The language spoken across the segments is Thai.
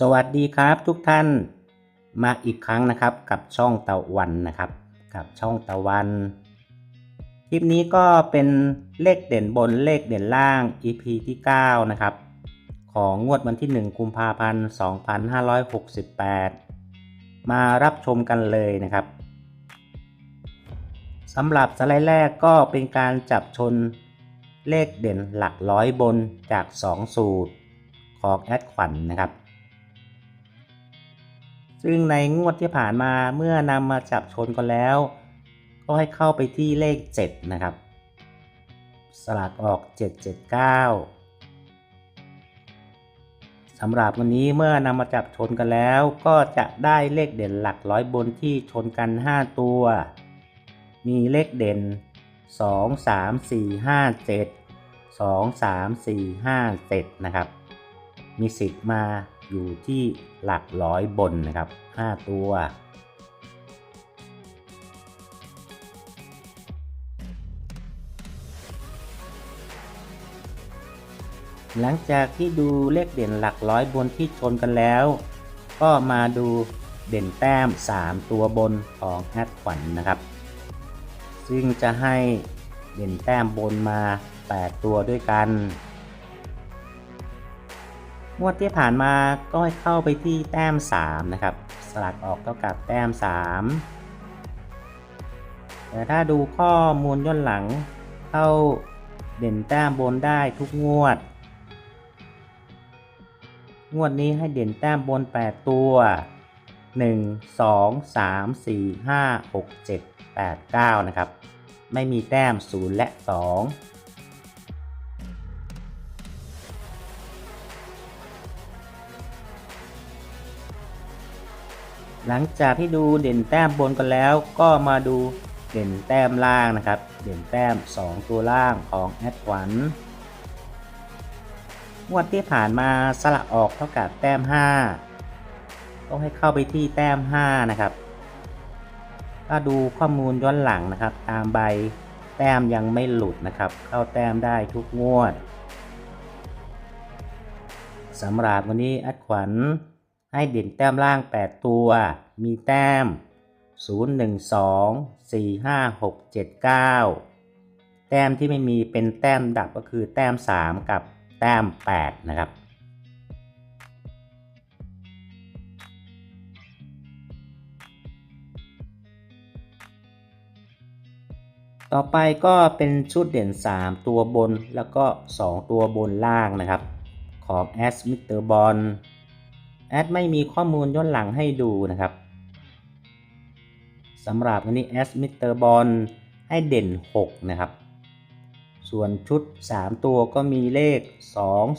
สวัสดีครับทุกท่านมาอีกครั้งนะครับกับช่องตะวันนะครับ กับช่องตะวัน คลิปนี้ก็เป็นเลขเด่นบนเลขเด่นล่าง EP ที่ 9 นะครับ ของงวดวันที่ 1 กุมภาพันธ์ 2568 มารับชมกันเลยนะครับสำหรับสไลด์แรกก็เป็นการจับชนเลขเด่นหลักร้อยบนจาก 2 สูตรของแอดขวัญนนะครับ ซึ่งในงวดที่ผ่านมาเมื่อนำมาจับชนกันแล้ว ก็ให้เข้าไปที่เลข 7 นะครับ สลากออก 779สำหรับวันนี้เมื่อนำมาจับชนกันแล้ว ก็จะได้เลขเด่นหลักร้อยบนที่ชนกัน 5 ตัว มีเลขเด่น 2 3 4 5 7 2 3 4 5 7 นะครับ มีสิทธิ์มาอยู่ที่หลักร้อยบนนะครับ 5 ตัว หลังจากที่ดูเลขเด่นหลักร้อยบนที่ชนกันแล้ว ก็มาดูเด่นแต้ม 3 ตัวบนของแอดขวัญนนะครับ ซึ่งจะให้เด่นแต้มบนมา 8 ตัวด้วยกัน งวดที่ผ่านมาก็ให้เข้าไปที่แต้ม 3 นะครับ สลักออกเท่ากับแต้ม 3 แต่ถ้าดูข้อมูลย้อนหลัง เข้าเด่นแต้มบนได้ทุกงวด งวดนี้ให้เด่นแต้มบน 8 ตัว 1 2 3 4 5 6 7 8 9 นะครับ ไม่มีแต้ม 0 และ 2 หลังจากที่ดูเด่นแต้มบนกันแล้ว ก็มาดูเด่นแต้มล่างนะครับ เด่นแต้ม 2 ตัวล่างของแอดขวัญงวดที่ผ่านมาสละออกเท่ากับแต้ม 5 ต้องให้เข้าไปที่แต้ม 5 นะครับ ถ้าดูข้อมูลย้อนหลังนะครับ ตามใบแต้มยังไม่หลุดนะครับ เข้าแต้มได้ทุกงวดสำหรับวันนี้แอดขวัญ ให้เด่นแต้มล่าง 8 ตัว มีแต้ม 0 1 2 4 5 6 7 9 แต้มที่ไม่มีเป็นแต้มดับก็คือแต้ม 3 กับแต้ม 8 นะครับต่อไปก็เป็นชุดเด่น 3 ตัวบนแล้วก็ 2 ตัวบนล่างนะครับ ของแอสมิเตอร์บอล แอดไม่มีข้อมูลย้อนหลังให้ดูนะครับสำหรับวันนี้แอสมิเตอร์บอลให้เด่น 6 นะครับ ส่วนชุด 3 ตัวก็มีเลข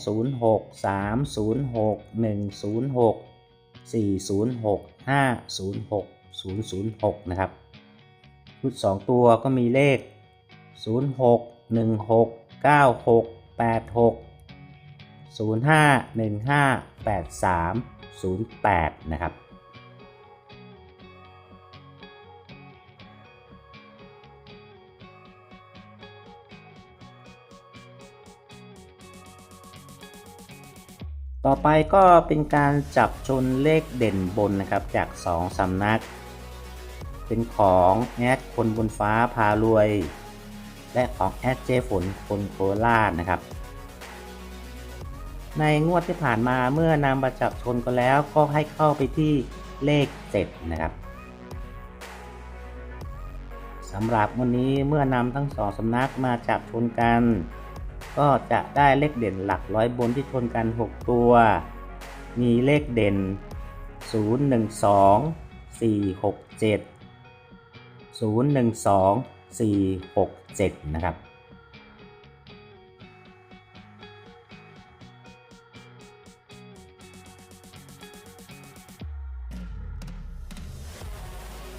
206 306 106 406 506 006 นะครับ ชุด 2 ตัวก็มีเลข 06 16 96 86 05 15 83 08 นะครับต่อไปก็เป็นการจับชนเลขเด่นบนนะครับจาก 2สำนัก เป็นของแอดคนบนฟ้าพารวย และของแอดเจฝนคนโคราชนะครับ ในงวดที่ผ่านมาเมื่อนำมาจับชนกันแล้วก็ให้เข้าไปที่เลข 7 นะครับสำหรับวันนี้เมื่อนำทั้งสองสำนักมาจับชนกัน ก็จะได้เลขเด่นหลักร้อยบนที่ชนกัน 6 ตัว มีเลขเด่น 0 1 2 4 6 7 0 1 2 4 6 7 นะครับ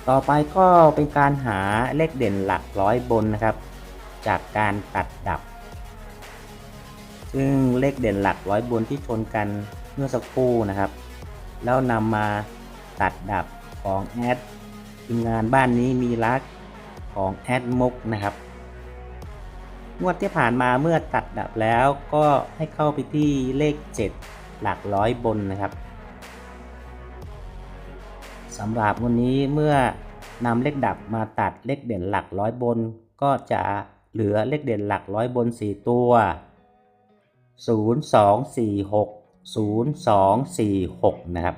ต่อไปก็เป็นการหาเลขเด่นหลักร้อยบนนะครับ จากการตัดดับ ซึ่งเลขเด่นหลักร้อยบนที่ชนกันเมื่อสักครู่นะครับ แล้วนำมาตัดดับของแอดทีมงานบ้านนี้มีรักของแอดมุกนะครับงวดที่ผ่านมาเมื่อตัดดับแล้วก็ให้เข้าไปที่เลข 7 หลักร้อยบนนะครับ สำหรับวันนี้เมื่อนำเลขดับมาตัดเลขเด่นหลักร้อยบน ก็จะเหลือเลขเด่นหลักร้อยบน 4 ตัว 0 2 4 6 0 2 4 6 นะครับ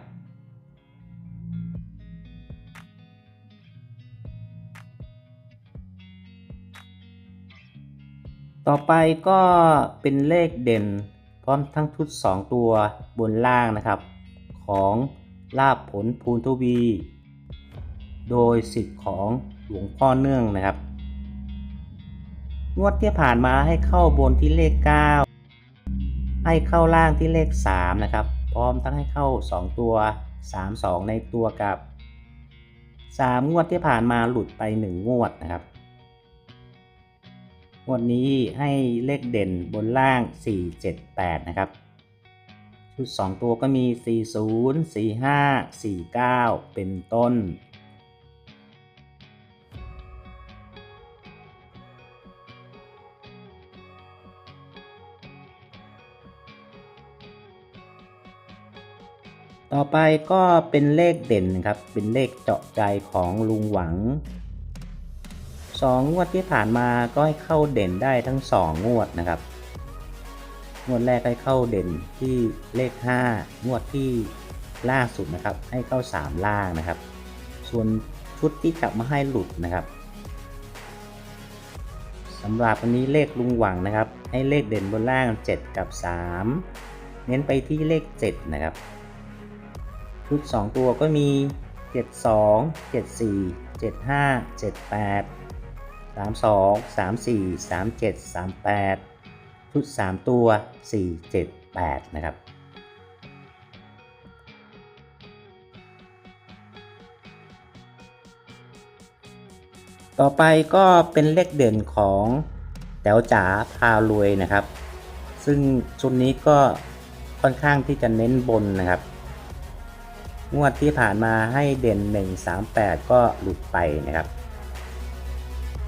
ต่อไปก็เป็นเลขเด่น พร้อมทั้งชุด 2 ตัวบนล่างนะครับ ของ ลาบผลภูนทวี โดยสิทธิ์ของหลวงพ่อเนื่องนะครับ งวดที่ผ่านมาให้เข้าบนที่เลข 9 ให้เข้าล่างที่เลข 3 นะครับ พร้อมทั้งให้เข้า 2 ตัว 3 2 ในตัวกับ 3 งวดที่ผ่านมาหลุดไป 1 งวดนะครับ งวดนี้ให้เลขเด่นบนล่าง 4 7 8 นะครับ ชุด 2 ตัวก็มี 40 45 49 เป็นต้น ต่อไปก็เป็นเลขเด่นครับ เป็นเลขเจาะใจของลุงหวังสองงวดที่ผ่านมาก็ให้เข้าเด่นได้ทั้งสองงวดนะครับ งวดแรกให้เข้าเด่นที่เลข 5 งวดที่ล่าสุดนะครับ ให้เข้า 3 ล่างนะครับ ส่วนชุดที่จับมาให้หลุดนะครับสำหรับวันนี้เลขลุงหวังนะครับ ให้เลขเด่นบนล่าง 7 กับ 3 เน้นไปที่เลข 7 นะครับ ชุด 2 ตัวก็มี 72 74 75 78 32 34 37 38 ชุด 3 ตัว 4 7 8 นะครับ ต่อไปก็เป็นเลขเด่นของแต๋วจ๋าพารวยนะครับ ซึ่งชุดนี้ก็ค่อนข้างที่จะเน้นบนนะครับ งวดที่ผ่านมาให้เด่น 138 ก็หลุดไปนะครับ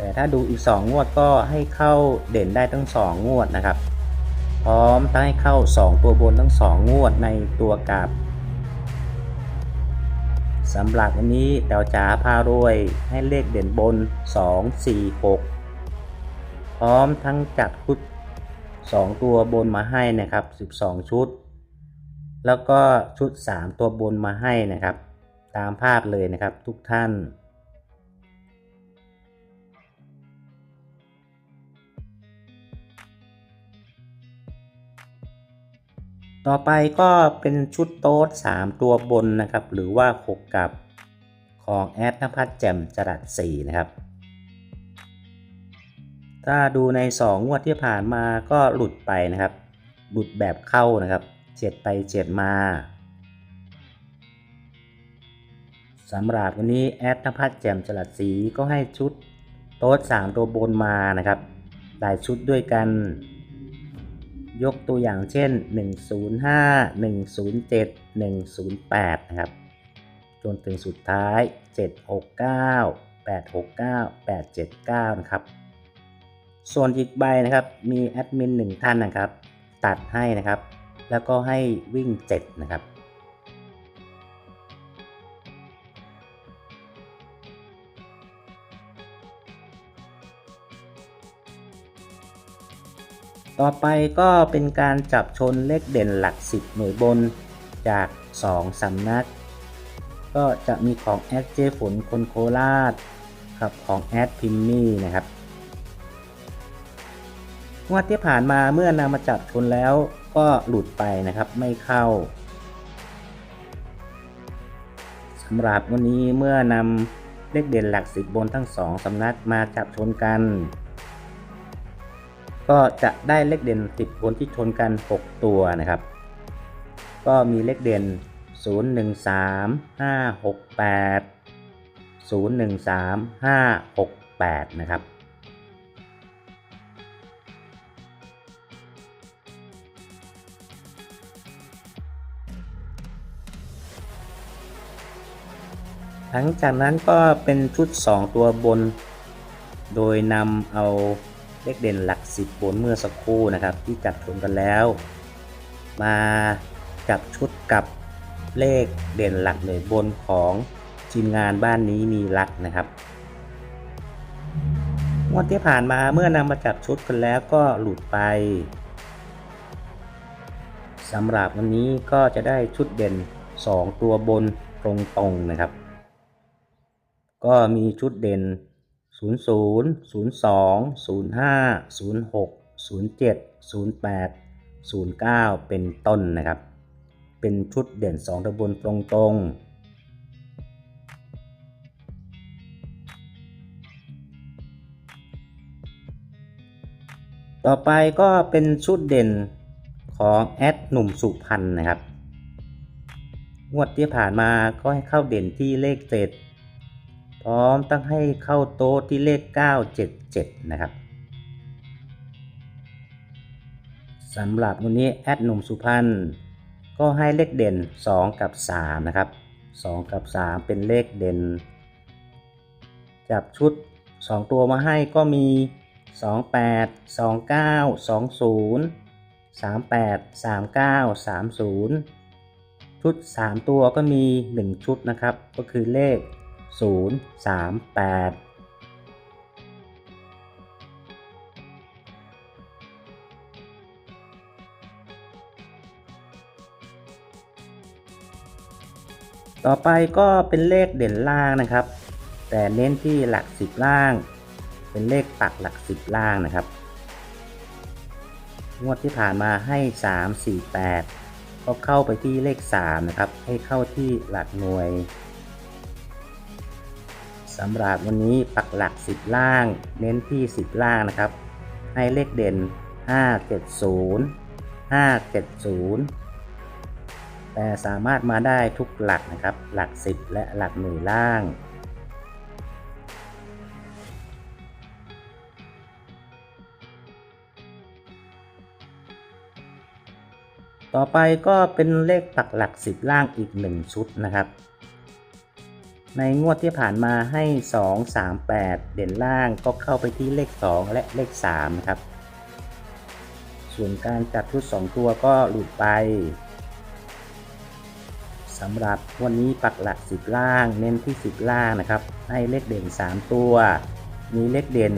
แต่ถ้าดูอีก 2 งวดก็ให้เข้าเด่นได้ทั้ง 2 งวดนะครับ พร้อมทั้งให้เข้า 2 ตัวบนทั้ง 2 งวดในตัวกลับสำหรับวันนี้แต๋วจ๋าพารวยให้เลขเด่นบน 2 4 6 พร้อมทั้งจัดชุด 2 ตัวบนมาให้นะครับ 12 ชุด แล้วก็ชุด 3 ตัวบนมาให้นะครับ ตามภาพเลยนะครับทุกท่าน ต่อไปก็เป็นชุดโต๊ด 3 ตัวบนนะครับ หรือว่า6กับของแอดนภัสแจ่มจรัส4นะครับ ถ้าดูใน 2 งวดที่ผ่านมาก็หลุดไปนะครับ หลุดแบบเข้านะครับเจ็ดไปเจ็ดมาสำหรับวันนี้แอดนภัสแจ่มจรัสสีก็ให้ชุดโต๊ด 3 ตัวบนมานะครับหลายชุดด้วยกัน ยกตัวอย่างเช่น 105 107 108 นะครับ จนถึงสุดท้าย 769 869 879 นะครับ ส่วนอีกใบนะครับ มีแอดมินหนึ่งท่านนะครับ ตัดให้นะครับ แล้วก็ให้วิ่ง 7 นะครับ ต่อไปก็เป็นการจับชนเลขเด่นหลัก 10 หน่วยบนจาก 2สำนัก ก็จะมีของแอดเจฝนคนโคราชกับของแอดพิมมี่นะครับงวดที่ผ่านมาเมื่อนำมาจับชนแล้วก็หลุดไปนะครับไม่เข้าสำหรับวันนี้เมื่อนำเลขเด่นหลักสิบบนทั้งสองสำนักมาจับชนกัน ก็จะได้เลขเด่นสิบนที่ชนกัน 6 ตัวนะครับ ก็มีเลขเด่น 0 1 3 5 6 8 0 1 3 5 6 8 นะครับ หลังจากนั้นก็เป็นชุด 2 ตัวบน โดยนำเอาเลขเด่นหลัก 10บนเมื่อสักครู่นะครับ ที่จับชนกันแล้ว มาจับชุดกับเลขเด่นหลักหน่วยบนของทีมงานบ้านนี้มีรักนะครับงวดที่ผ่านมาเมื่อนำมาจับชุดกันแล้วก็หลุดไปสำหรับวันนี้ก็จะได้ชุดเด่น 2 ตัวบนตรงๆนะครับ ก็มีชุดเด่น 00 02 05 06 07 08 09 เป็นต้นนะครับ เป็นชุดเด่น 2ตัวบนตรงๆต่อไปก็เป็นชุดเด่นของแอดหนุ่มสุพรรณนะครับ งวดที่ผ่านมาก็ให้เข้าเด่นที่เลขเจ็ด พร้อมตั้งให้เข้าโต๊ะที่เลข 977 นะครับสำหรับวันนี้แอดหนุ่มสุพรรณก็ให้เลขเด่น 2 กับ 3 นะครับ 2 กับ 3 เป็นเลขเด่น จับชุด 2 ตัวมาให้ก็มี 28 29 20 38 39 30 ชุด 3 ตัวก็มี 1 ชุดนะครับ ก็คือเลข 0 3 8ต่อไปก็เป็นเลขเด่นล่างนะครับ แต่เน้นที่หลัก10ล่าง เป็นเลขปักหลัก10ล่างนะครับ งวดที่ผ่านมาให้ 3 4 8 ก็เข้าไปที่เลข 3 นะครับ ให้เข้าที่หลักหน่วย สำหรับวันนี้ปักหลัก 10 ล่าง เน้นที่ 10 ล่างนะครับ ให้เลขเด่น 570 570 แต่สามารถมาได้ทุกหลักนะครับ หลัก 10 และหลักหน่วยล่าง ต่อไปก็เป็นเลขปักหลัก 10 ล่างอีก 1 ชุดนะครับ ในงวดที่ผ่านมาให้ 2 3 8 เด่นล่างก็เข้าไปที่เลข 2 และเลข 3 ครับ ส่วนการจัดชุด 2 ตัวก็หลุดไปสำหรับวันนี้ปักหลัก 10 ล่าง เน้นที่ 10 ล่างนะครับ ให้เลขเด่น 3 ตัว มีเลขเด่น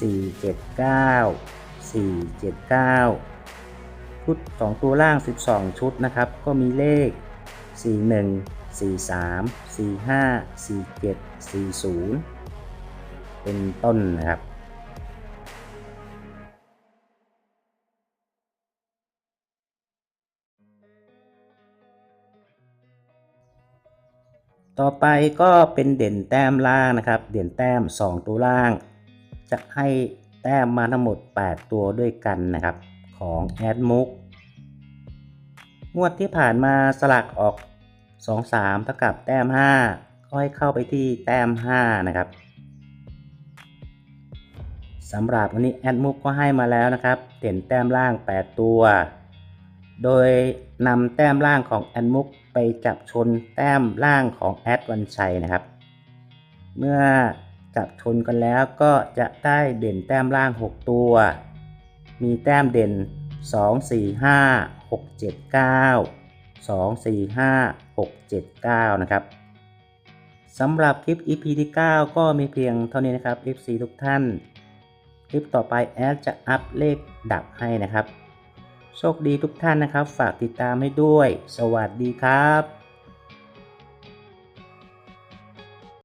4 7 9 4 7 9 ชุด 2 ตัวล่าง 12 ชุดนะครับ ก็มีเลข 41 43 45 47 40 เป็นต้นนะครับต่อไปก็เป็นเด่นแต้มล่างนะครับ เด่นแต้ม 2 ตัวล่าง จะให้แต้มมาทั้งหมด 8 ตัวด้วยกันนะครับ ของแอดมุก งวดที่ผ่านมาสลักออก 2 3เท่ากับแต้ม 5 ก็ให้เข้าไปที่แต้ม 5 นะครับสำหรับวันนี้แอดมุกก็ให้มาแล้วนะครับเด่นแต้มล่าง 8 ตัว โดยนำแต้มล่างของแอดมุกไปจับชนแต้มล่างของแอดวันชัยนะครับ เมื่อจับชนกันแล้วก็จะได้เด่นแต้มล่าง 6 ตัว มีแต้มเด่น 2 4 5 6 7 9 2 4 5 6 7 9 นะครับสำหรับคลิป EP ที่ 9 ก็มีเพียงเท่านี้นะครับ FC ทุกท่าน คลิปต่อไปแอดจะอัพเลขดับให้นะครับ โชคดีทุกท่านนะครับ ฝากติดตามให้ด้วย สวัสดีครับ